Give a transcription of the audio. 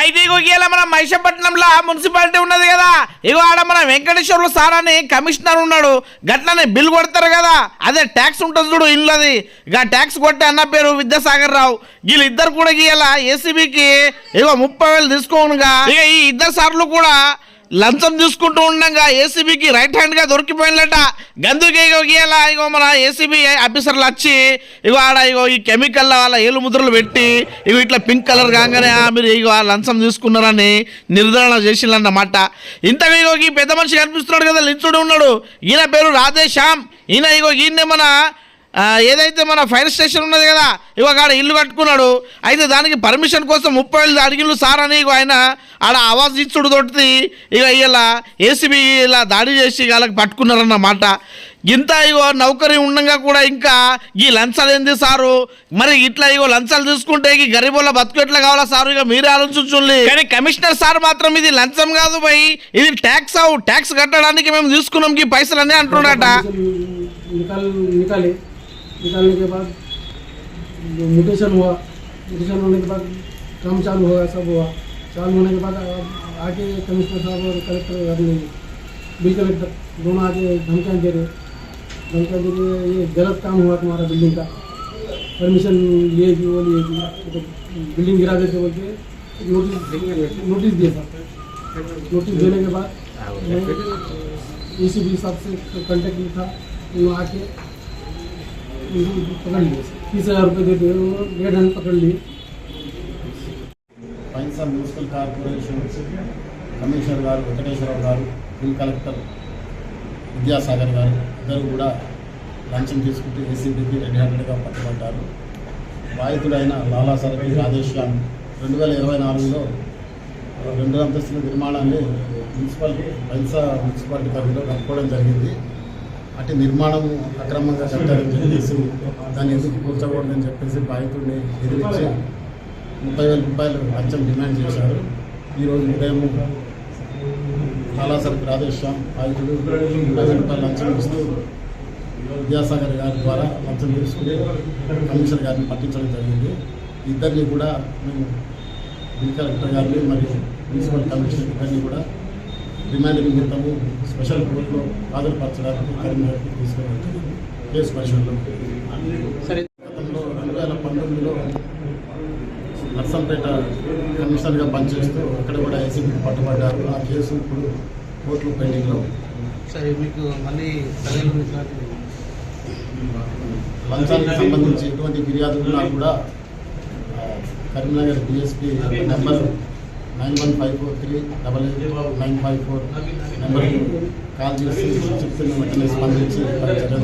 అయితే ఇగో ఇవాళ మన మహిషపట్నంలో మున్సిపాలిటీ ఉన్నది కదా. ఇగో ఆడ మన వెంకటేశ్వర్లు సార్ అని కమిషనర్ ఉన్నాడు. గట్లనే బిల్ కొడతారు కదా. అదే ట్యాక్స్ ఉంటుంది చూడు ఇల్లది ఇక ట్యాక్స్ కొట్టే అన్న పేరు విద్యాసాగర్ రావు. వీళ్ళిద్దరు కూడా గీయాల ఏసీబీకి ఇగో ముప్పై వేలు తీసుకోనుగా. ఇక ఈ ఇద్దరు సార్లు కూడా లంచం తీసుకుంటూ ఉండగా ఏసీబీకి రైట్ హ్యాండ్గా దొరికిపోయిందట దొరికిపోయినట గందుకే ఇగో గీయాల ఇగో మన ఏసీబీ ఆఫీసర్లు వచ్చి ఇగో ఆడ ఇగో ఈ కెమికల్ వాళ్ళ ఏలు ముద్రలు పెట్టి ఇగో ఇట్లా పింక్ కలర్ కాగానే మీరు ఇగో ఆ లంచం తీసుకున్నారని నిర్ధారణ చేసిందన్నమాట ఇంతగా ఇగో ఈ పెద్ద మనిషి కనిపిస్తున్నాడు కదా లించుడు ఉన్నాడు. ఈయన పేరు రాధేశ్యామ్. ఈయన ఇగో ఈయన్నే మన ఏదైతే మన ఫైర్ స్టేషన్ ఉన్నది కదా ఇక ఆడ ఇల్లు కట్టుకున్నాడు అయితే దానికి పర్మిషన్ కోసం ముప్పై వేలు అడిగిళ్ళు సార్ అని ఆయన ఆడ ఆవాజ్ ఇచ్చుడు తోటి ఇక ఇలా ఏసీబీ ఇలా దాడి చేసి వాళ్ళకి పట్టుకున్నారన్నమాట. ఇంత ఇగో నౌకరీ ఉండగా కూడా ఇంకా ఈ లంచాలు ఏంది సారు? మరి ఇట్లా ఇగో లంచాలు తీసుకుంటే ఈ గరీబుల బతుకు ఎట్లా కావాలా సారు? ఇక మీరే ఆలోచించుండి కానీ కమిషనర్ సార్ మాత్రం ఇది లంచం కాదు పోయి ఇది ట్యాక్స్ ట్యాక్స్ కట్టడానికి మేము తీసుకున్నాం ఈ పైసలు అనే అంటున్నాడట निकालने के बाद जो म्यूटेशन हुआ म्यूटेशन होने के बाद काम चालू हुआ सब हुआ। चालू होने के बाद आके कमिश्नर साहब और कलेक्टर बिल कलेक्टर दोनों आके धमकियाँ दे रहे। धमकियाँ दे रहे ये गलत काम हुआ तुम्हारा बिल्डिंग का। परमिशन लिएगी वो लिएगी तो बिल्डिंग गिरा देते बोल के नोटिस नोटिस दिया था। नोटिस देने के बाद ए सी बी साहब से कॉन्टेक्ट में था आके पकड़ लिए तीस हज़ार रुपये दे दिए उन्होंने डेढ़ हैंड पकड़ लिए పైన్సా మున్సిపల్ కార్పొరేషన్ కమిషనర్ గారు వెంకటేశ్వరరావు గారు బిల్ కలెక్టర్ విద్యాసాగర్ గారు ఇద్దరు కూడా లంచం తీసుకుంటూ ఏసీబీకి రెడ్ హ్యాండెడ్గా పట్టుబడ్డారు బాధితుడైన లాలా సరకి రాధేశ్యామ్ రెండు వేల ఇరవై నాలుగులో రెండు అంతస్తుల నిర్మాణాన్ని మున్సిపల్ పైన్సా మున్సిపాలిటీ పరిధిలో కట్టుకోవడం జరిగింది అటు నిర్మాణం అక్రమంగా కట్టారని చెప్పేసి దాన్ని ఎందుకు కూర్చోకూడదని చెప్పేసి బాధితుడిని ఎదిరించి ముప్పై వేల రూపాయలు అచ్చం డిమాండ్ చేశారు. ఈరోజు ఉదయం లాలాసర్ రాధేశ్యామ్ బాధితుడు ముప్పై వేల రూపాయలు లంచం ఇస్తూ విద్యాసాగర్ గారి ద్వారా లంచం తీసుకుని కమిషనర్ గారిని పట్టించడం జరిగింది. ఇద్దరిని కూడా మేము జిల్లా కలెక్టర్ గారిని మరియు మున్సిపల్ కమిషనర్ ఇద్దరిని కూడా రిమాండ్ నిమిత్తము స్పెషల్ కోర్టులో హాజరుపరచడానికి కరీంనగర్కి తీసుకెళ్ళడం జరిగింది. కేసు పరిశీలనలో. గతంలో రెండు వేల పంతొమ్మిదిలో నర్సంపేట కమిషనర్గా పనిచేస్తూ అక్కడ కూడా ఏసీబీకి పట్టుబడ్డారు. ఆ కేసు ఇప్పుడు కోర్టులో పెండింగ్లో. సరే మీకు మళ్ళీ లంచానికి సంబంధించి ఎటువంటి ఫిర్యాదు ఉన్నా కూడా Karimnagar DSP number nine one five four three double eight nine five four నెంబర్కి కాల్ చేసి చెప్తున్న వెంటనే స్పందించి చర్యలు.